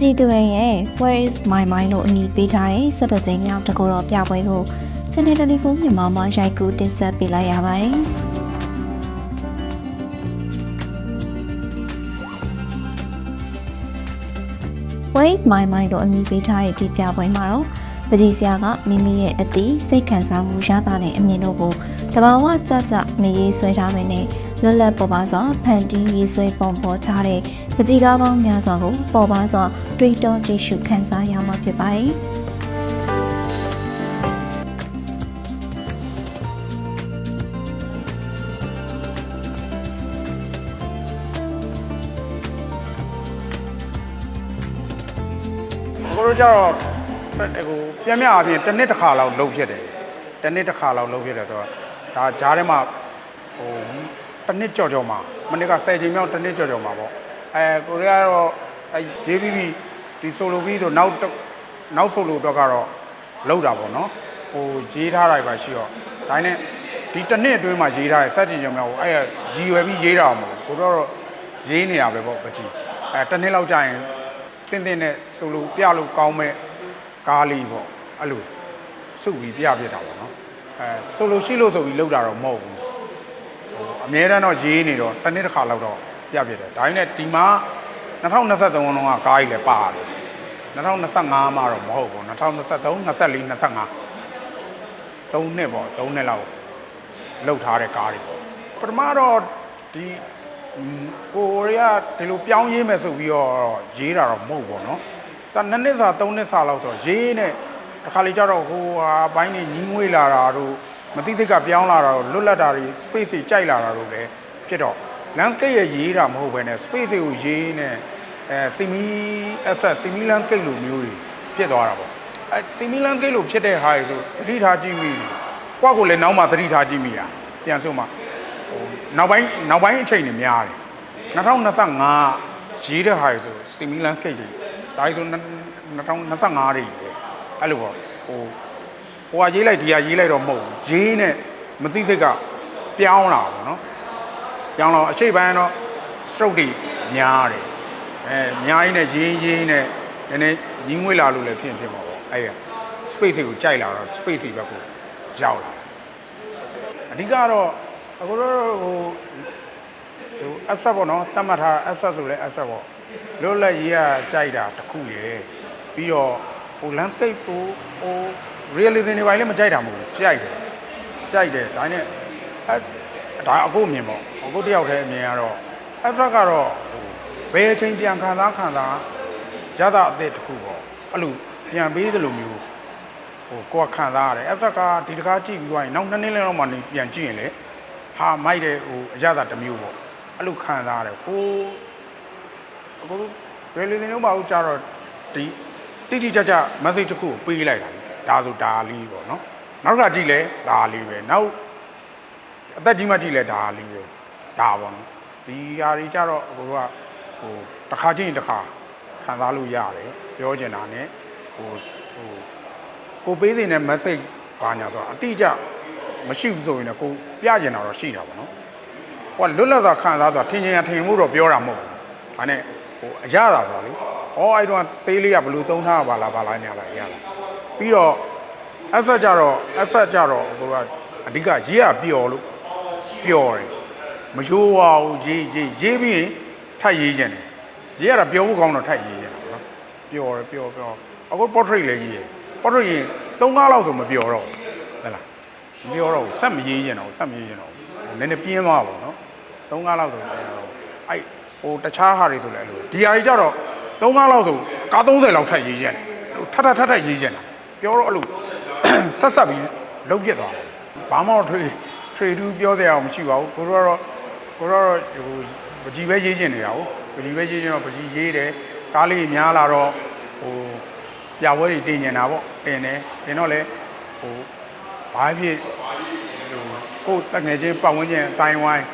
ကြည်သူရဲ့ Where is my mind လို့အမည်ပေးထားတဲ့စက်တကြိမ်မြောက်တကူတော်ပြပွဲကို Channel 24မြန်မာမှာရိုက်ကူးတင်ဆက်ပေးလိုက်ရပါတယ်။ Where is my mind လို့အမည်ပေးထားတဲ့ဒီပြပွဲမှာတော့ပကြီးစရာကမိမိရဲ့အသည့်စိတ်ခံစားမှုရတာတဲ့အမြင်တို့ကိုတဘာဝကြကြမရေးဆွဲထားမယ်နဲ့ လွတ်လပ်ပေါ်ပါစွာဖန်တီးရေးဆွဲပုံပေါ်ထားတဲ့ပကြီးကားပေါင်းများစွာကိုပေါ်ပါစွာတွေးတောကြည့်ရှုခန်းစားရမှာဖြစ်ပါတယ်။ကိုတို့ကြတော့ဟိုပြန်မြအပြင်တစ်နှစ်တစ်ခါလောက်လှုပ်ဖြစ်တယ်တစ်နှစ်တစ်ခါလောက်လှုပ်ဖြစ်တယ်ဆိုတော့ဒါဂျားထဲမှာဟို တစ်နှစ်ကြော်ကြော်မှာမနစ်က10ချိန်မြောက်တစ်နှစ်ကြော်ကြော်မှာပေါ့အဲကိုရီးယားကတော့အဲရေးပြီးပြီးဒီဆိုလိုပြီးဆိုနောက်တစ်နောက်ဆိုလိုတော့ကတော့လှုပ်တာပေါ့နော်ဟိုရေးထားတာပဲရှိတော့ဒါနဲ့ဒီတစ်နှစ်အတွင်းမှာရေးထားတဲ့စက်တင်ကြော်မြောက်ကိုအဲကြီးရွယ်ပြီးရေးတာမဟုတ်ဘူးကိုတော့ရေးနေရပဲပေါ့ပကြီးအဲတစ်နှစ်လောက်ကြာရင်တင်းတင်းနဲ့ဆိုလို့ပြလို့ကောင်းမဲ့ကားလေးပေါ့အဲ့လိုစုပြီးပြပြတာပေါ့နော်အဲဆိုလို့ရှိလို့ဆိုပြီးလောက်တာတော့မဟုတ်ဘူးဟို အများတန်းတော့ရေးနေတော့တစ်နှစ်တစ်ခါလောက်တော့ပြပြတယ်ဒါပေမဲ့ဒီမှာ2023ခုလုံးကကားကြီးလည်းပါတယ်2025မှာတော့မဟုတ်ဘူး2023 24 25 3နှစ်ပေါ့3နှစ်လောက်လောက်ထားတဲ့ကားတွေပေါ့ပထမတော့ဒီอืมကိုရီးယားဒီလိုပြောင်းရေးမယ်ဆိုပြီးတော့ရေးတာတော့မဟုတ်ဘူးပေါ့နော်။ဒါနှစ်နှစ်စာသုံးနှစ်စာလောက်ဆိုတော့ရေးနဲ့တစ်ခါလေကျတော့ဟိုဟာဘိုင်းနေညီးငွေလာတာတို့ မသိစိတ်ကပြောင်းလာတာတို့လွတ်လပ်တာတွေ space တွေကြိုက်လာတာတို့လည်းဖြစ်တော့ landscape ရဲ့ရေးတာမဟုတ်ဘဲနဲ့ space တွေကိုရေးနဲ့အဲ semi abstract semi landscape လိုမျိုးတွေဖြစ်သွားတာပေါ့။အဲ semi landscape လိုဖြစ်တဲ့ဟာတွေဆိုသတိထားကြည့်မိ။ကိုယ့်ကိုယ်လည်းနောက်မှသတိထားကြည့်မိရပြန်ဆိုမှဟိုနောက်ပိုင်းနောက်ပိုင်းအချိန်တွေများတယ်2025ရေးတဲ့ဟာဆိုစီမီလန်စကိတ်တွေဒါဆို2025တွေအဲ့လိုပေါ့ဟို ဟိုကရေးလိုက်ဒီကရေးလိုက်တော့မဟုတ်ဘူးရေးနဲ့မသိစိတ်ကပြောင်းလာပါတော့နော်ပြောင်းလာအရှိတ်ပိုင်းတော့ stroke တွေများတယ်အဲအများကြီးနဲ့ရင်းရင်းနဲ့နည်းနည်းညင်းငွေလာလို့လည်းဖြစ်ဖြစ်မှာပေါ့အဲ့ရ space တွေကိုကြိုက်လာတော့ space တွေဘက်ကိုရောက်လာအဓိကတော့အခုတော့ဟိုသူ abstract ပေါ့နော်တတ်မှတ်ထား abstract ဆိုလဲ abstract ပေါ့လွတ်လပ်ရေးရကြိုက်တာတစ်ခုရယ်ပြီးတော့ဟို landscape ဟိုဟို realism တွေပိုင်းလည်းမကြိုက်တာမဟုတ်ဘူးကြိုက်တယ်ကြိုက်တယ်ဒါနဲ့အဲဒါအခုအမြင်ပေါ့အခုတယောက်တည်းအမြင်ကတော့ abstract ကတော့ဟိုဘယ်အချိန်ပြန်ခံစားခံစားရတာအသစ်တစ်ခုပေါ့အဲ့လိုပြန်ပေးသလိုမျိုးဟိုကိုကခံစားရတယ် abstract ကဒီတကားကြည့်ပြီးသွားရင်နောက်နှစ်နှစ်လောက်မှနေပြန်ကြည့်ရင်လေဟာမိုက်တဲ့ဟိုအရသာတစ်မျိုးပေါ့အဲ့လိုခံစားရတယ်ဟိုအခု realism လုံးပါဦးကြတော့ဒီတိတိကျကျ message တစ်ခုကိုပေးလိုက်တာ ဒါဆိုဒါလေးပေါ့နော်နောက်တစ်ခါကြည့်လဲဒါလေးပဲနောက်အသက်ကြီးမှကြည့်လဲဒါလေးပဲဒါပေါ့နော်ဒီဟာတွေကြတော့ဟိုကဟိုတစ်ခါချင်းတစ်ခါခံစားလို့ရတယ်ပြောချင်တာ ਨੇ ဟိုဟိုကိုပေးနေတဲ့ message ဘာညာဆိုတော့အတိအကျမရှိဘူးဆိုရင်လည်းကိုပြကျင်တာတော့ရှိတာပေါ့နော်။ဟိုကလွတ်လပ်စွာခံစားဆိုတာထင်ချင်ရထင်မှုတော့ပြောတာမဟုတ်ဘူး။ဒါနဲ့ဟိုအရသာဆိုတာလေ။အော်အဲ့တော့ဆေးလေးကဘယ်လိုသုံးထားပါလားဘာလားညာလားရလား။ ပြီးတော့ abstract ကြတော့ abstract ကြတော့ဟိုကအဓိကရေးရပျော်လို့ပျော်တယ်။မရိုးပါဘူးရေးရေးရေးပြီးရင်ထပ်ရေးခြင်းတယ်။ရေးရတာပျော်ဖို့ကောင်းတော့ထပ်ရေးခြင်းတယ်နော်။ပျော်တယ်ပျော်ပျော်အခု portrait လည်းရေးရ။ portrait ရင်3ကားလောက်ဆိုမပျော်တော့ဘူးဟဲ့လားမပျော်တော့ဘူးဆက်မရေးခြင်းတော့ဆက်မရေးခြင်းတော့နည်းနည်းပြင်းသွားပါတော့3ကားလောက်ဆိုအဲ့ဟိုတခြားဟာတွေဆိုလည်းအဲ့လိုဒီဟာကြီးကြတော့3ကားလောက်ဆိုကား30လောက်ထပ်ရေးခြင်းထပ်ထပ်ထပ်ထပ်ရေးခြင်းတာ ပြောတော့အဲ့လိုဆက်ဆက်ပြီးလုံးပြစ်သွားတယ်ဘာမှတော့ထွေထွေတူးပြောစရာမရှိပါဘူးကိုတို့ကတော့ကိုတို့ကတော့ဟိုပကြီးပဲရေးခြင်းနေတာဟုတ်ပကြီးပဲရေးခြင်းတော့ပကြီးရေးတယ်ကားလေးများလာတော့ဟိုပြပွဲတွေတင်နေတာပေါ့တင်တယ်တင်တော့လေဟိုဘာဖြစ်ဟိုကိုယ်တငယ်ချင်းပတ်ဝန်းကျင်အတိုင်းဝိုင်း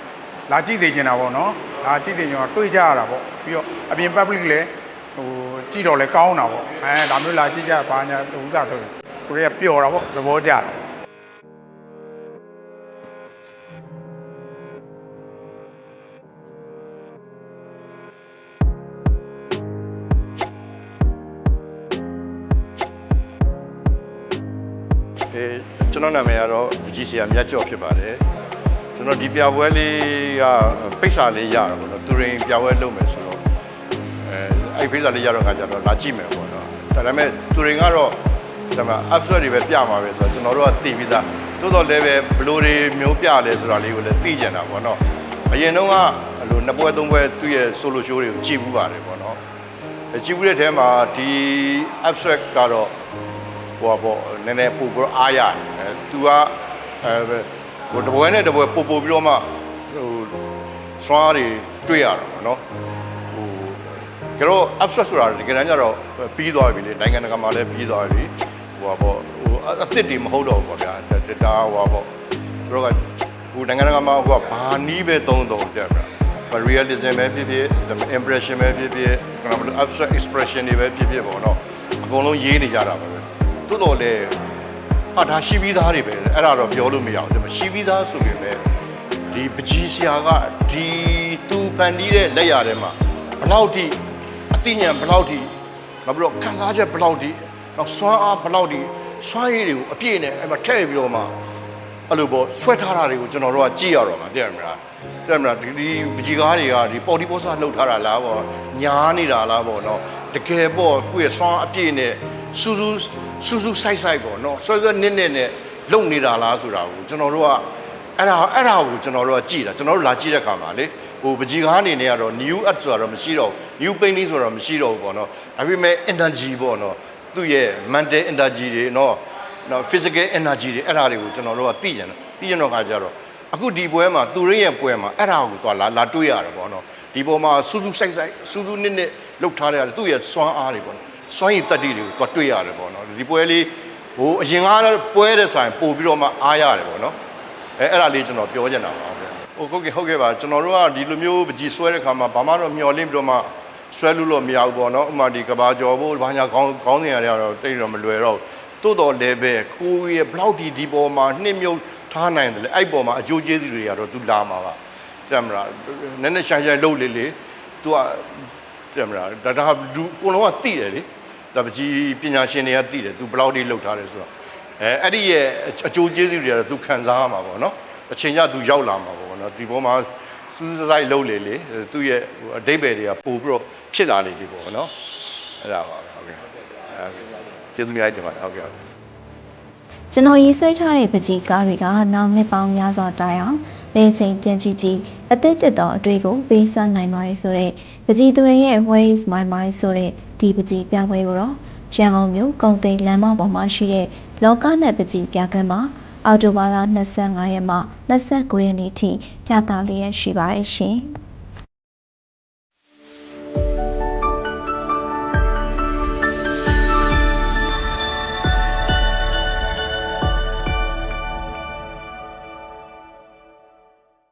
လာကြည့်စေချင်တာပေါ့နော်လာကြည့်စေချင်တော့တွေ့ကြရတာပေါ့ပြီးတော့အပြင် public လည်းဟို ကြည့်တော့လဲကောင်းတာပေါ့အဲဒါမျိုးလာကြည့်ကြပါညာဥစားဆိုရင်ကိုရေပျော်တာပေါ့သဘောကျတယ်အဲကျွန်တော်နာမည်ကတော့ကြီးစီယာမြတ်ကျော်ဖြစ်ပါတယ်ကျွန်တော်ဒီပြပွဲလေးကပိတ်စာလေးရတာပေါ့နော်သူရင်ပြပွဲလုပ်မယ်ဆိုတော့ အဲအဲ့ဖိတ်စာလေးရတော့ခါကျတော့လာကြည့်မယ်ပေါ့နော်ဒါပေမဲ့သူရင်ကတော့ဒါမှ abstract တွေပဲပြမှာပဲဆိုတော့ကျွန်တော်တို့ကသိပြီးသားသို့တော်လည်းပဲဘလိုတွေမျိုးပြလဲဆိုတာလေးကိုလည်းသိကြတာပေါ့နော်အရင်တော့ကအဲ့လိုနှစ်ပွဲသုံးပွဲသူ့ရဲ့ solo show တွေကိုကြည့်ဘူးပါတယ်ပေါ့နော်အဲကြည့်ဘူးတဲ့ထဲမှာဒီ abstract ကတော့ဟိုပေါ့နည်းနည်းပို့ပြီးတော့အားရတယ်အဲသူကအဲဟိုတပွဲနဲ့တပွဲပို့ပို့ပြီးတော့မှဟိုစွားတွေတွေ့ရတော့ဗောနော်ဟို ကျတော့ abstract ဆိုတာတကယ်တမ်းကျတော့ပြီးသွားပြီလေနိုင်ငံတကာမှာလည်းပြီးသွားပြီဟိုပေါ့ဟိုအစ်စ်တွေမဟုတ်တော့ဘူးပေါ့ဗျာဒါဒါဟိုပေါ့သူတို့ကဟိုနိုင်ငံတကာမှာဟိုကဘာနီးပဲသုံးသုံးတက်မှာ realism ပဲဖြစ်ဖြစ် impression ပဲဖြစ်ဖြစ် abstract expression တွေပဲဖြစ်ဖြစ်ပေါ့နော်အကုန်လုံးရေးနေကြတာပဲပဲတိုးတော်လဲဟာဒါရှိပြီးသားတွေပဲအဲ့ဒါတော့ပြောလို့မရဘူးဒါပေမဲ့ရှိပြီးသားဆိုပေမဲ့ဒီပကြီးဆရာကဒီသူဖန်တီးတဲ့လက်ရထဲမှာဘလောက်ထိအ သိဉာဏ်ဘလောက်ထိနောက်ပြီးတော့ခံစားချက်ဘလောက်ထိနောက်စွမ်းအားဘလောက်ထိစွမ်းရည်တွေကိုအပြည့်နဲ့အဲ့မှာထည့်ပြီးတော့မှအဲ့လိုပေါ့ဆွဲထားတာတွေကိုကျွန်တော်တို့ကကြည့်ရတော့မှာသိရမလားသိရမလားဒီဒီပကြီးကားတွေကဒီပေါ်တီပေါ်ဆာလှုပ်ထားတာလားပေါ့ညားနေတာလားပေါ့နော်တကယ်ပေါ့ကိုယ့်ရဲ့စွမ်းအပြည့်နဲ့စူးစူးစူးစူးဆိုင်ဆိုင်ပေါ့နော်ဆွဲဆွဲနစ်နစ်နဲ့လုံနေတာလားဆိုတာကိုကျွန်တော်တို့ကအဲ့ဒါအဲ့ဒါကိုကျွန်တော်တို့ကကြည့်တာကျွန်တော်တို့လာကြည့်တဲ့ခါမှာလေ ဟိုပကြီးကားအနေနဲ့ကတော့ new art ဆိုတာတော့မရှိတော့ဘူး new painting ဆိုတာတော့မရှိတော့ဘူးပေါ့နော်ဒါပေမဲ့ energy ပေါ့နော်သူ့ရဲ့ mental energy တွေနော်နော် physical energy တွေအဲ့ဒါတွေကိုကျွန်တော်တို့ကသိကြတယ်သိကြတော့ခါကျတော့အခုဒီပွဲမှာသူရင်းရဲ့ပွဲမှာအဲ့ဒါကိုသွားလာလာတွေ့ရတယ်ပေါ့နော်ဒီပေါ်မှာစူးစူးဆိုင်ဆိုင်စူးစူးနစ်နစ်လှုပ်ထားတဲ့သူ့ရဲ့စွမ်းအားတွေပေါ့နော်စွမ်းရည်တက်တီတွေကိုသွားတွေ့ရတယ်ပေါ့နော်ဒီပွဲလေးဟိုအရင်ကတော့ပွဲတဲ့ဆိုင်ပို့ပြီးတော့မှအားရတယ်ပေါ့နော်အဲအဲ့ဒါလေးကျွန်တော်ပြောချင်တာပါဗျ ဟုတ်ဟုတ်ကဲ့ဟုတ်ကဲ့ပါကျွန်တော်တို့ကဒီလိုမျိုးပကြီးဆွဲတဲ့ခါမှာဘာမှတော့မျောလင့်ပြီးတော့မှဆွဲလို့လို့မရဘူးပေါ့နော်ဥပမာဒီကဘာကျော်ဖို့ဘာညာခေါင်းခေါင်းစဉ်ရတွေကတော့တိတ်တော့မလွယ်တော့ဘူးတိုးတော်လည်းပဲကိုယ်ရဲ့ဘလောက်ဒီဒီပေါ်မှာနှိမ့်မြုပ်ထားနိုင်တယ်လေအဲ့ပေါ်မှာအကျိုးကျေးဇူးတွေကတော့သူလာမှာပါကြမ်းမလားနည်းနည်းရှိုင်းရှိုင်းလှုပ်လေလေ तू ကကြမ်းမလားဒါဒါလူကိုလုံးကသိတယ်လေဒါပကြီးပညာရှင်တွေကသိတယ် तू ဘလောက်ဒီလှုပ်ထားတယ်ဆိုတော့အဲအဲ့ဒီရဲ့အကျိုးကျေးဇူးတွေကတော့ तू ခံစားရမှာပေါ့နော် အချိန်ကျ तू ရောက်လာမှာပေါ့နော်ဒီပေါ်မှာစူးစိုက်လှုပ်လေလေသူ့ရဲ့ဟိုအတိတ်ပဲတွေကပို့ပြီးတော့ဖြစ်လာနေပြီပေါ့နော်အဲ့ဒါပါပဲဟုတ်ကဲ့အဲကျေးဇူးများတင်ပါတယ်ဟုတ်ကဲ့ဟုတ်ကဲ့ကျွန်တော်ရေးဆွဲထားတဲ့ပကြီးကားတွေကနောင်နှစ်ပေါင်းများစွာတိုင်အောင်လေချိန်ပြန်ကြည့်ကြည့်အသက်တက်သောအတွေ့ကိုပေးဆနိုင်ပါတယ်ဆိုတော့ပကြီးသူတွေရဲ့ Where is my mind ဆိုတဲ့ဒီပကြီးပြပွဲကိုတော့ရန်ကုန်မြို့ကုံသိမ်းလမ်းမပေါ်မှာရှိတဲ့လောကနဲ့ပကြီးပြခန်းမှာ အော်တိုဘာလ 25 ရက်မှ 29 ရက်နေ့ထိကြာတာလျက်ရှိပါတယ်ရှင်။